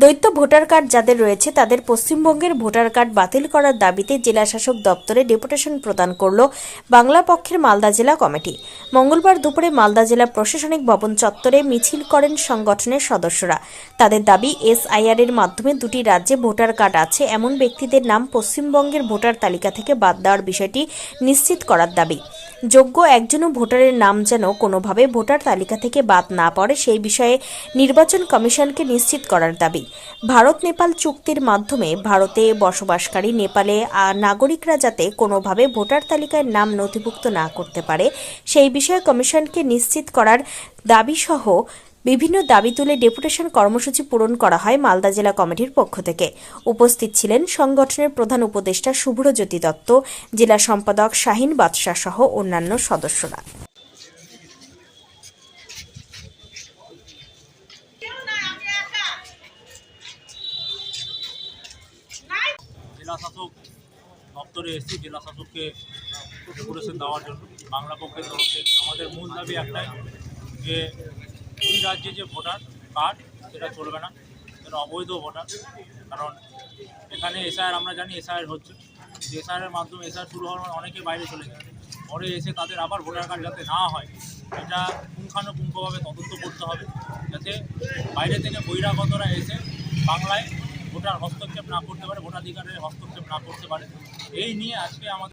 দ্বৈত voter card যাদের রয়েছে, তাদের পশ্চিমবঙ্গের ভোটার কার্ড বাতিল করার দাবিতে জেলা শাসক দপ্তরে ডেপুটেশন প্রদান করল বাংলা পক্ষের মালদা জেলা কমিটি। মঙ্গলবার দুপুরে মালদা জেলা প্রশাসনিক ভবন চত্বরে মিছিল করেন সংগঠনের সদস্যরা। তাদের দাবি এসআইআর এর মাধ্যমে দুটি রাজ্যে ভোটার কার্ড আছে, এমন ব্যক্তিদের নাম পশ্চিমবঙ্গের ভোটার তালিকা থেকে বাদ দেওয়ার বিষয়টি নিশ্চিত করার দাবি। যোগ্য একজনও ভোটারের নাম যেন কোনোভাবে ভোটার তালিকা থেকে বাদ না পড়ে, সেই বিষয়ে নির্বাচন কমিশনকে নিশ্চিত করার দাবি। ভারত নেপাল চুক্তির মাধ্যমে ভারতে বসবাসকারী নেপালে নাগরিকরা যাতে কোনোভাবে ভোটার তালিকায় নাম নথিভুক্ত না করতে পারে, সেই বিষয়ে কমিশনকে নিশ্চিত করার দাবিসহ বিভিন্ন দাবি তুলে ডেপুটেশন কর্মসূচি পূরণ করা হয় মালদা জেলা কমিটির পক্ষ থেকে। উপস্থিত ছিলেন সংগঠনের প্রধান উপদেষ্টা শুভ্রজ্যোতি দত্ত, জেলা সম্পাদক শাহিন বাদশাহ সহ অন্যান্য সদস্যরা। জেলা দপ্তরে জেলা শাসককে দেওয়ার জন্য বাংলা পক্ষের আমাদের মূল দাবি একটাই যে দুই রাজ্যে যে ভোটার কার্ড, সেটা চলবে না। সেটা অবৈধ ভোটার। কারণ এখানে এসআইআর, আমরা জানি এসআইআর হচ্ছে। এসআইআরের মাধ্যমে এসআইআর শুরু হওয়ার অনেকে বাইরে চলে যায়। পরে এসে তাদের আবার ভোটার কার্ড যাতে না হয়, এটা পুঙ্খানুপুঙ্খভাবে তদন্ত করতে হবে। যাতে বাইরে থেকে বহিরাগতরা এসে বাংলায় ভোটার হস্তক্ষেপ না করতে পারে, ভোটাধিকারের হস্তক্ষেপ না করতে পারে। এই নিয়ে আজকে আমাদের